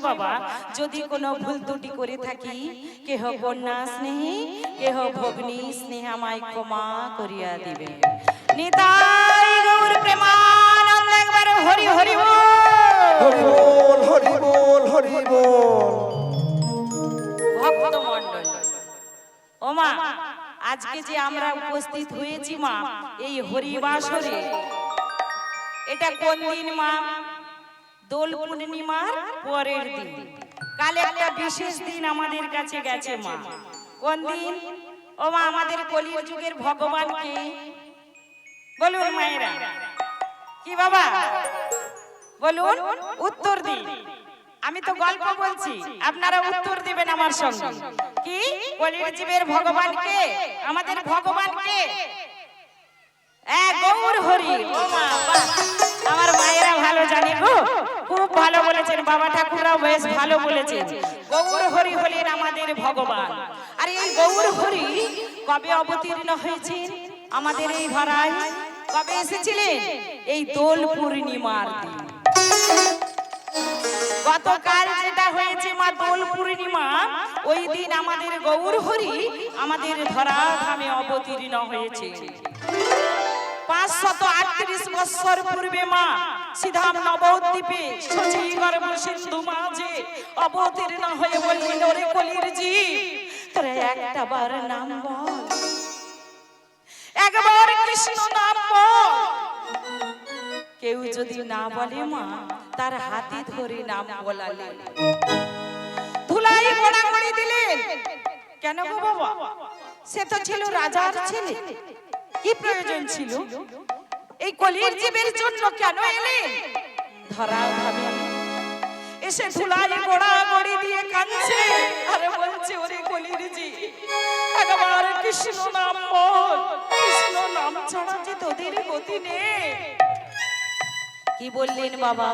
বাবা যদি কোনো ভুল ত্রুটি করে থাকি কেহ কন্যা স্নেহে কেহ ভগ্নী স্নেহে আমায় ক্ষমা করিয়া দিবে নিতাই গৌর প্রেমানন্দ একবার হরি হরি বল। হরি বল হরি বল হরি বল। ভক্ত মণ্ডল ও মা আজকে যে আমরা উপস্থিত হয়েছি মা এই হরিবাসরে এটা কোন দিন মা? দোল পূর্ণিমার পরের দিন। কাল একটা বিশেষ দিন আমাদের কাছে গেছে মা। কোন দিন? ও মা, আমাদের কলির যুগের ভগবানকে। বলুন মায়েরা। কি বাবা? বলুন, উত্তর দিন। আমি তো গল্প বলছি, আপনারা উত্তর দিবেন আমার সঙ্গে। কি? কলির জীবের ভগবানকে? আমাদের ভগবানকে? গৌর হরি আমার মায়েরা ভালো জানে গো। খুব ভালো বলেছেন, বাবা ঠাকুররাও বেশ ভালো বলেছেন। গৌর হরি হলেন আমাদের ভগবান। আর এই গৌর হরি কবে অবতীর্ণ হয়েছেন? আমাদের এই ধরায় কবে এসেছিলেন? এই দোল পূর্ণিমার গতকাল যেটা হয়েছে মা দোল পূর্ণিমা, ওই দিন আমাদের গৌর হরি আমাদের ধরা ধামে অবতীর্ণ হয়েছে। পাঁচশত আটত্রিশ বৎসর পূর্বে মা সিধাম নবদ্বীপে সচি গর্ভ সিন্ধু মাঝে অবতীর্ণ হয়ে বললেন, ওরে কলির জীব তোরা একটা বার নাম একবার কৃষ্ণ নাম কেউ যদি না বলে মা, তার হাতে ধরে নাম বলালেন ধুলাই গোড়া দিলেন। কেন গো বাবা? সে তো ছিল রাজার ছেলে। কি প্রয়োজন ছিল? এই কলির জীবের জন্য কেন এলেন ধরা ভাবে। এসে ধুলাই গোড়া গড়ি দিয়ে কাঁদছে। আরে বলছে, ওরে কলির জি একবার কৃষ্ণ নাম বল। কৃষ্ণ নাম ছাড়া যে তোদের গতি নেই। কি বললেন বাবা?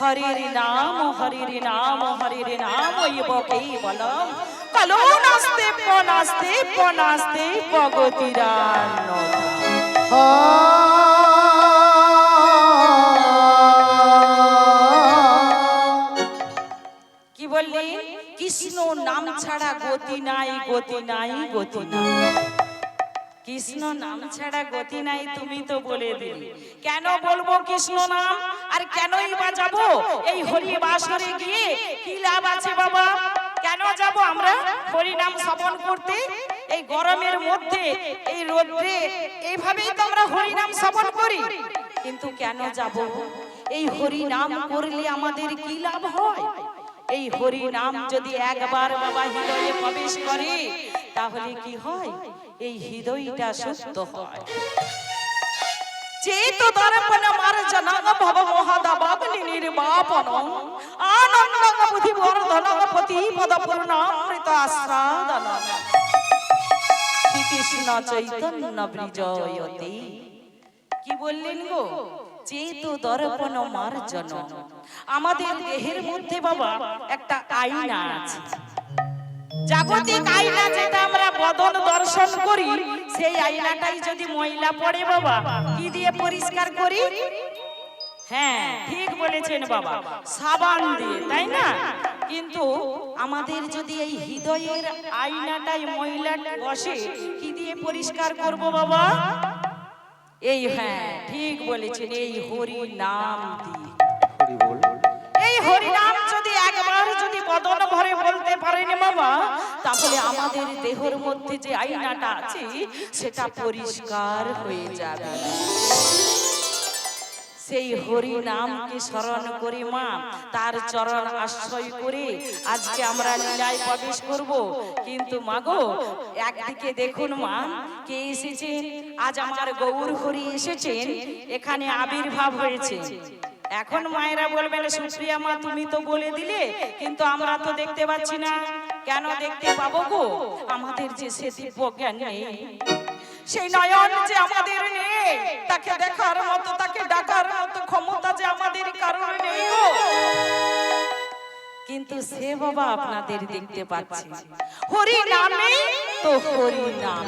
হরির নাম হরির নাম হরির নাম বলম। কালো নাস্তে পনাস্তে পনাস্তে পগতিরান্ন কি বললেন কৃষ্ণ নাম ছাড়া গতি নাই গতি নাই গতি নাই। কৃষ্ণ নাম ছাড়া গতি নাই, তুমি তো বলে দিলে। কেন বলব কৃষ্ণ নাম? আর কেনই বা এই হরি বাসরে গিয়ে কি লাভ আছে বাবা? কেন যাব আমরা? হরি নাম শ্রবণ করতে, এই গরমের মধ্যে, এই রোদ্রে, এইভাবেই তো আমরা হরিনাম শ্রবণ করি। কিন্তু কেন যাব? এই হরি নাম করলে আমাদের কি লাভ হয়? এই হরি নাম যদি একবার বাবা হৃদয়ে প্রবেশ করে, তাহলে কি হয়? এই হৃদয়টা শুদ্ধ হয়। ভব মহাদাবাগ্নি নির্বাপন আনন্দ বুদ্ধি বর্ধন পতি পদ পূর্ণামৃত আস্বাদন শ্রীকৃষ্ণ চৈতন্য বিজয়তে কি বললেন গো? চেত দর্পণ মার্জন আমাদের দেহের মধ্যে বাবা একটা আয়না আছে। জাগতিক আয়না যেটা আমরা বদন দর্শন করি সেই আয়নাটাই যদি ময়লা পড়ে বাবা কি দিয়ে পরিষ্কার করি? হ্যাঁ ঠিক বলেছেন বাবা সাবান দিয়ে তাই না? কিন্তু আমাদের যদি এই হৃদয়ের আয়নাটাই ময়লা বসে কি দিয়ে পরিষ্কার করব বাবা? এই হ্যাঁ ঠিক বলেছেন এই হরি নাম দিয়ে এই হরি হরিনাম যদি একবার যদি বদন ভরে বলতে পারেন বাবা তাহলে আমাদের দেহর মধ্যে যে আয়নাটা আছে, সেটা পরিষ্কার হয়ে যাবে। সেই হরি নামকে স্মরণ করে মা, তার চরণ আশ্রয় করে আজকে আমরা লীলায় প্রবেশ করব। কিন্তু মাগো, একদিকে দেখুন মা, কে এসেছেন? আজ আমার গৌর হরি এসেছেন, এখানে আবির্ভাব হয়েছে। এখন মায়েরা বলবেন সুপ্রিয়া মা তুমি তো বলে দিলে কিন্তু আমরা তো দেখতে পাচ্ছি না। কেন দেখতে পাবো গো? আমাদের যে সে দিব্য জ্ঞান নেই সেই নয়ন যে আমাদের নেই তাকে দেখার মতো তাকে ডাকার মতো ক্ষমতা যে আমাদের কারণ নেই। গো। কিন্তু সে বাবা আপনাদের দেখতে পাচ্ছে। হরি নামে তো হরি নাম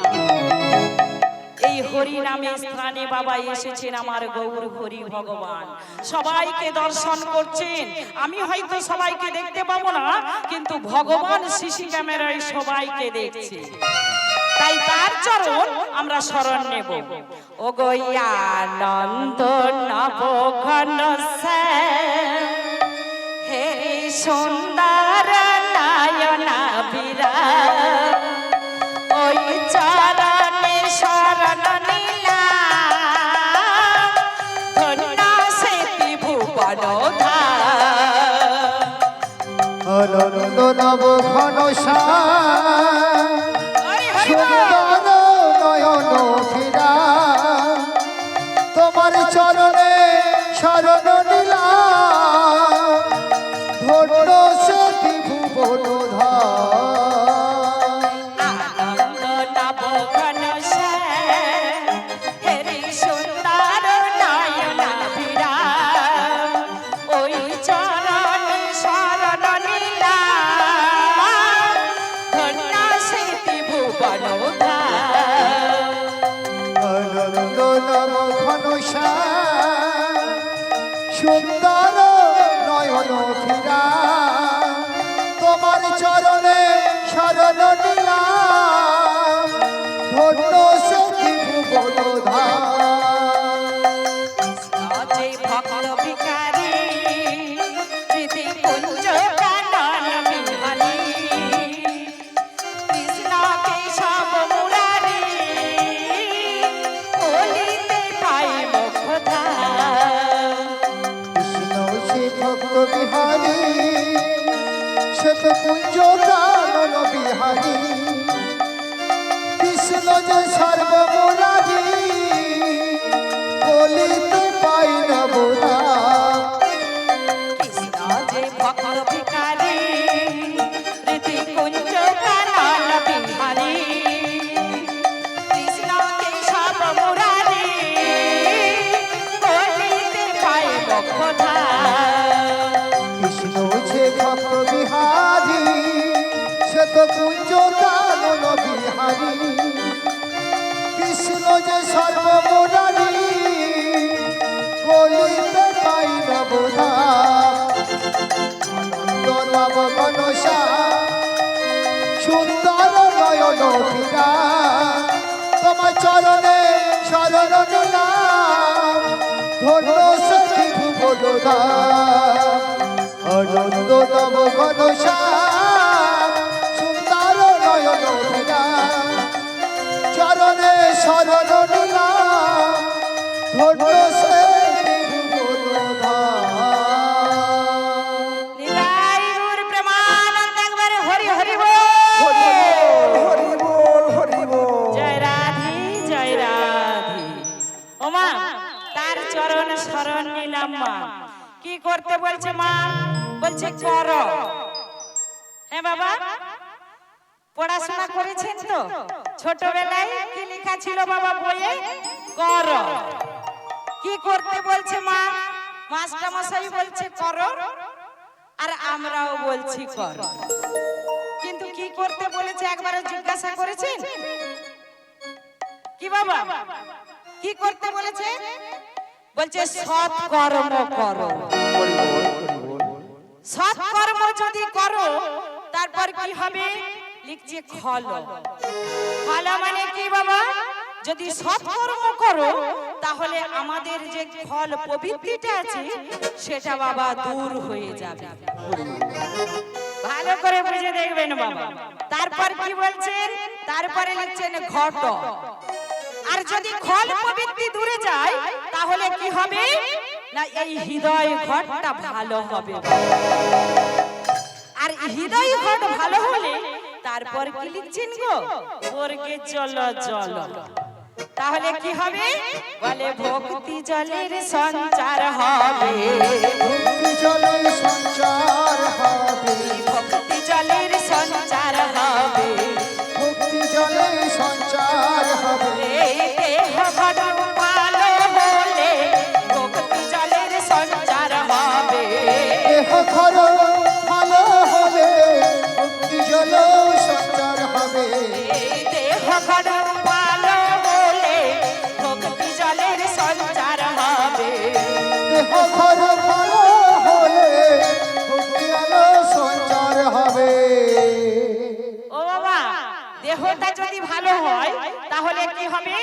এই হরি নামে স্থানে বাবা এসেছেন আমার গৌর হরি ভগবান। সবাইকে দর্শন করছেন। আমি হয়তো সবাইকে দেখতে পাবো না, কিন্তু ভগবান সিসি ক্যামেরায় সবাইকে দেখছে। তাই তার চরণ আমরা স্মরণ নেব। ও গয়ানন্দ নবঘন হে সুন্দর নয়না বিরা ওই চরণে অনন্ত নব ঘন সুন্দর নয়ন ফিরা তোমার চরণে শরণ নীলা যে সর্বমুরারি গণসা সুন্দর নয়ন ফিরা তোমার চরণে শরণ নাম ধন্য সখী ভুবনদা। অনন্ত নব গণসা জয় রাধি ওমা তার চরণ শরণ নিলাম মা কি করতে বলছে মা? বলছে, কর। হ্যাঁ বাবা? পড়াশোনা করেছেন তো? ছোটবেলায় কি লেখা ছিল বাবা বইয়ে? কর। কি করতে বলছে মা? মাস্টার মশাই বলছে করো। আর আমরাও বলছি করো। কিন্তু কি করতে বলেছে একবারও জিজ্ঞাসা করেছেন? কি বাবা? কি করতে বলেছে? বলছে সৎ কর্ম করো। সৎ কর্ম যদি করো তারপর কি হবে? লিখছে খল। খল মানে কি বাবা? যদি সৎ কর্ম করো, তাহলে আমাদের যে ফল প্রবৃত্তিটা আছে, সেটা বাবা দূর হয়ে যাবে। ভালো করে বুঝে দেখবেন বাবা। তারপর কি বলছেন? তারপরে লিখছেন ঘট। আর যদি খল প্রবৃত্তি দূরে যায়, তাহলে কি হবে? না, এই হৃদয় ঘটটা ভালো হবে। আর হৃদয় ঘট ভালো হলে তারপর কি লিখছেন গো? স্বর্গে চলো চলো তাহলে কি হবে? বলে ভক্তি জলের সঞ্চার হবে। ভক্তি জলের সঞ্চার হবে। ভক্তি জলের সঞ্চার হবে। ভক্তি জলের সঞ্চার হবে। তাহলে কি হবে?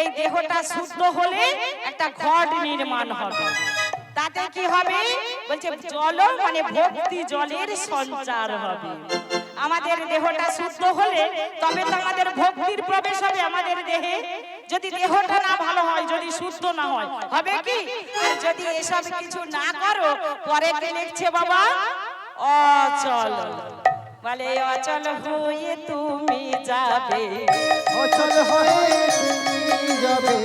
এই দেহটা শুদ্ধ হলে একটা ঘট নির্মাণ হবে। তাতে কি হবে? বলছে জল মানে ভক্তি জলের সঞ্চার হবে। আমাদের দেহটা শুদ্ধ হলে তবে তো আমাদের ভক্তির প্রবেশ হবে আমাদের দেহে। যদি দেহটা না ভালো হয়, যদি শুদ্ধ না হয়, হবে কি? যদি এসব কিছু না করো, পরে কি লিখছে বাবা? অচল। বলে, অচল হয়ে তুমি যাবে। অচল হয়ে তুমি যাবে।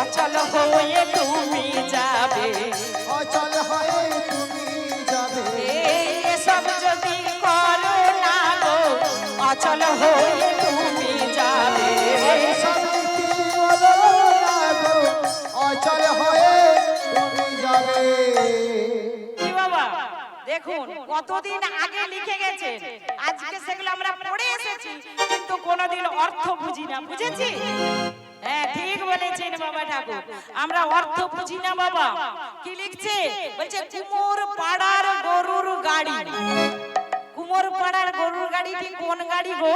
অচল হয়ে তুমি যাবে। অচল হয়ে তুমি যাবে। এই এসব যদি করো না গো অচল হয়ে তুমি যাবে। অচল হয়ে তুমি যাবে। দেখুন কতদিন আগে লিখে গেছে। আজকে সেগুলো আমরা কিন্তু কোনোদিন অর্থ বুঝি না, বুঝেছি? হ্যাঁ ঠিক বলেছেন বাবা ঠাকুর। আমরা অর্থ বুঝি না বাবা। কি লিখছে? বলছে, কুমোর পাড়ার গরুর গাড়ি। কুমোর পাড়ার গরুর গাড়িটি কোন গাড়ি গো?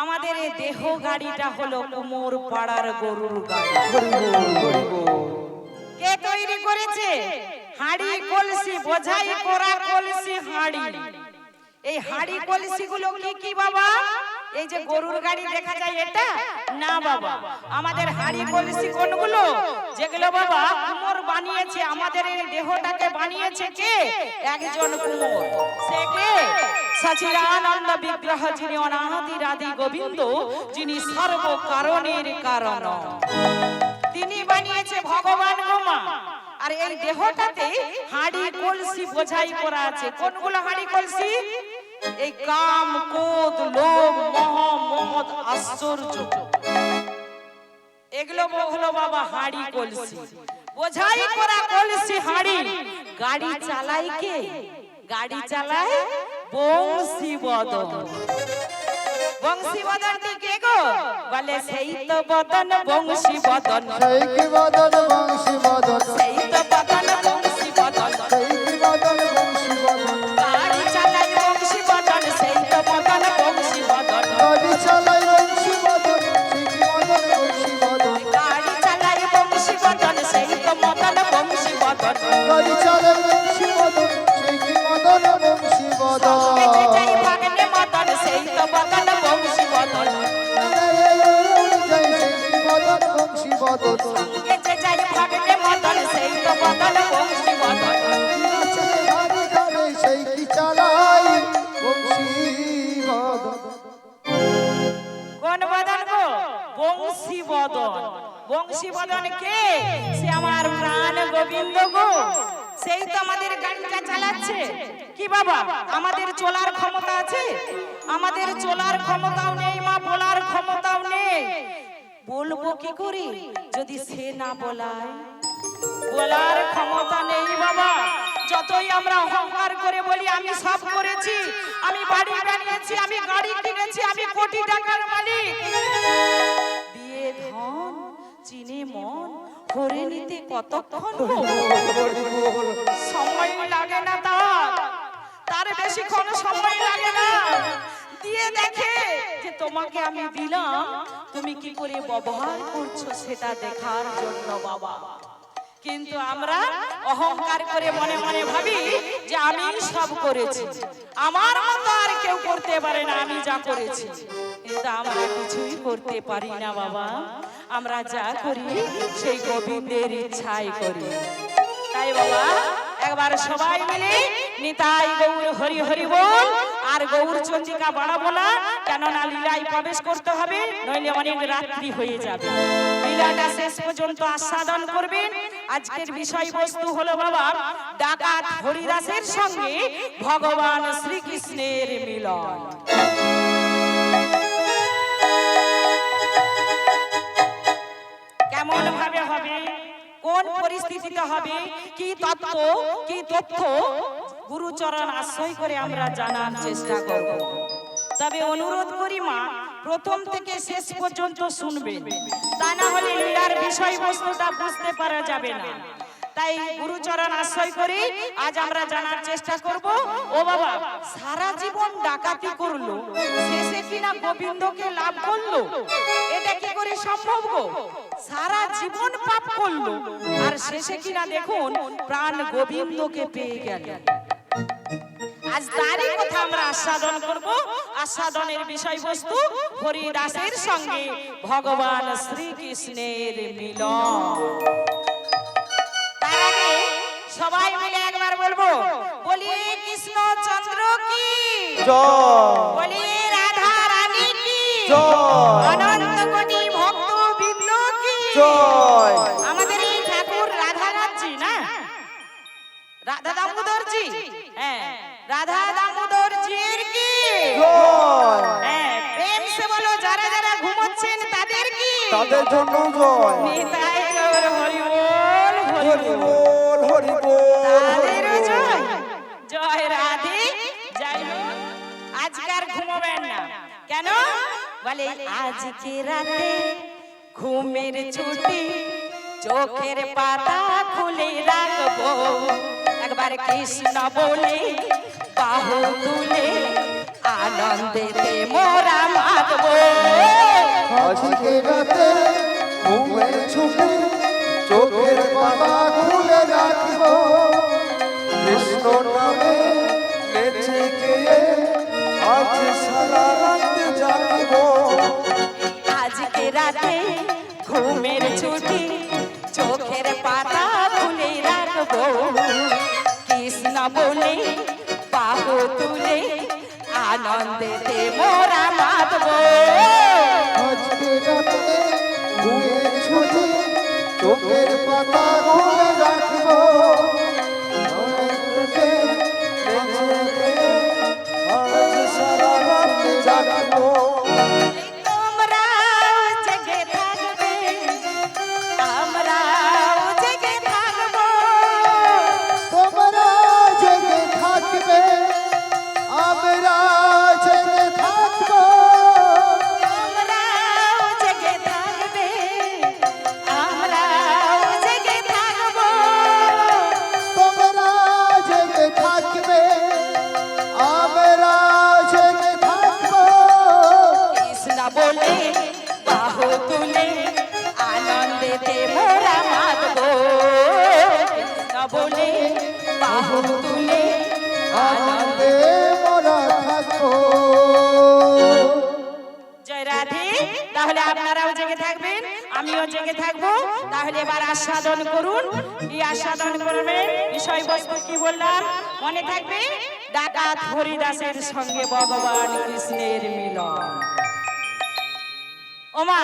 আমাদের এই দেহ গাড়িটা হলো কুমোর পাড়ার গরুর গাড়ি। কে তৈরি করেছে? হাড়ি কলসি, বোঝাই করা কলসি, হাড়ি। এই হাড়ি কলসি গুলো কি কি বাবা? এই যে গরুর গাড়ি দেখা যায় এটা? না বাবা। আমাদের হাড়ি কলসি কোনগুলো? যেগুলো বাবা কুমোর বানিয়েছে। আমাদের এই দেহটাকে বানিয়েছে কে? একজন কুমোর। সে কে? সচিদানন্দ বিগ্রহ যিনি অনাহতির আদি গোবিন্দ যিনি সর্ব কারণের কারণ। তিনি বানিয়েছে ভগবান গোমা আর এই দেহটাতে হাড়ি কলসি বোঝাই করা আছে। কোনগুলো হাড়ি কলসি? এই কাম ক্রোধ লোভ মোহ মমদ আশ্চর্য। এগুলো হলো বাবা হাড়ি কলসি। বোঝাই করা কলসি হাড়ি। গাড়ি চালাই কে? গাড়ি চালায় বংশী বদন বংশী বদনটি কে গো? বলে সেই তো বদন বংশী বদন সেই কি বদন বংশী বদন সেই তো বদন বংশী বদন বংশী বদন বংশী বদন কে? সে আমার প্রাণ গোবিন্দ গো। সেই তো আমাদের গাড়িটা চালাচ্ছে। কি বাবা, আমাদের চলার ক্ষমতা আছে? আমাদের চলার ক্ষমতাও নেই, মা বলার ক্ষমতাও নেই। বলব কি করে, যদি সে না বলায়? বলার ক্ষমতা নেই বাবা। যতই আমরা অহংকার করে বলি, আমি সব করেছি। আমি বাড়ি বানিয়েছি, আমি গাড়ি কিনেছি, আমি কোটি টাকার ভরে নিতে কতক্ষণ সময় লাগে না তার। তার বেশিক্ষণ সময় লাগে না। দিয়ে দেখে যে তোমাকে আমি দিলাম। তুমি কি করে ব্যবহার করছ সেটা দেখার জন্য বাবা। কিন্তু আমরা অহংকার করে মনে মনে ভাবি যে আমি সব করেছি। আমার মতো আর কেউ করতে পারে না আমি যা করেছি। কিন্তু আমরা কিছুই করতে পারি না বাবা। আমরা যা করি সেই গোবিন্দের ইচ্ছাই করি। তাই বাবা একবার সবাই মিলে নিতাই গৌর হরি হরি বল আর গৌর চন্দ্রিকা বাড়াবো না কেননা লীলায় প্রবেশ করতে হবে নইলে অনেক রাত্রি হয়ে যাবে। লীলাটা শেষ পর্যন্ত আস্বাদন করবেন। আজকের বিষয়বস্তু হলো বাবা ডাকাত হরিদাসের সঙ্গে ভগবান শ্রীকৃষ্ণের মিলন। কোন পরিস্থিতিতে হবে? কি তত্ত্ব? কি তথ্য? গুরুচরণ আশ্রয় করে আমরা জানার চেষ্টা করব। তবে অনুরোধ করি মা, প্রথম থেকে শেষ পর্যন্ত শুনবে। তা না হলে লীলার বিষয়বস্তুটা বুঝতে পারা যাবে না। তাই গুরুচরণ আশ্রয় করি। আজ আমরা জানার চেষ্টা করব, ও বাবা, সারা জীবন ডাকাতি করল, শেষে কিনা গোবিন্দকে লাভ করল? এটা কি করে সম্ভব গো? সারা জীবন পাপ করল, আর শেষে কিনা দেখুন, প্রাণ গোবিন্দকে পেয়ে গেল। আজ তারই কথা আমরা আস্বাদন করব। আস্বাদনের বিষয়বস্তু হরিদাসের সঙ্গে ভগবান শ্রীকৃষ্ণের মিলন। সবাই মিলে একবার বলব বলি কৃষ্ণ চন্দ্র কি? বলি রাধা রানী কি? অনন্ত কোটি ভক্ত বৃন্দ কি? আমাদের এই ঠাকুর রাধানাথজি না? রাধা দামোদরজি? হ্যাঁ রাধা দামোদরজির কি? হ্যাঁ প্রেম সে বলো যারা যারা ঘুমোচ্ছেন তাদের কি? তাদের জন্য জয়। নিতাই গৌর হরি হরি বল বল হরি বল। জয়। জয় রাধে হোক, আজকার ঘুমোবেন না। কেন? বলে আজকে রাতে ঘুমের ছুটি চোখের পাতা খুলে রাখব। একবার কৃষ্ণ বলে বাহু তুলে আনন্দেতে মোরা মাতবো আজকে রাতে ঘুমের ছুটি আজ সারা রাত জাগব। আজকে রাতে ঘুমের ছুটি চোখের পাতা খুলে রাখব। কৃষ্ণ বলে বাহু তুলে আনন্দেতে মোরা মাতবো আজকে রাতে ঘুমের ছুটি চোখের পাতা জয় রাধে, তাহলে আপনারাও জেগে থাকবেন, আমিও জেগে থাকব। তাহলে এবার আস্বাদন করুন। এই আস্বাদন করবেন? বিষয়বস্তু কি বললাম? মনে থাকবে? ডাকাত হরিদাসের সঙ্গে ভগবান কৃষ্ণের মিলন। ওমা।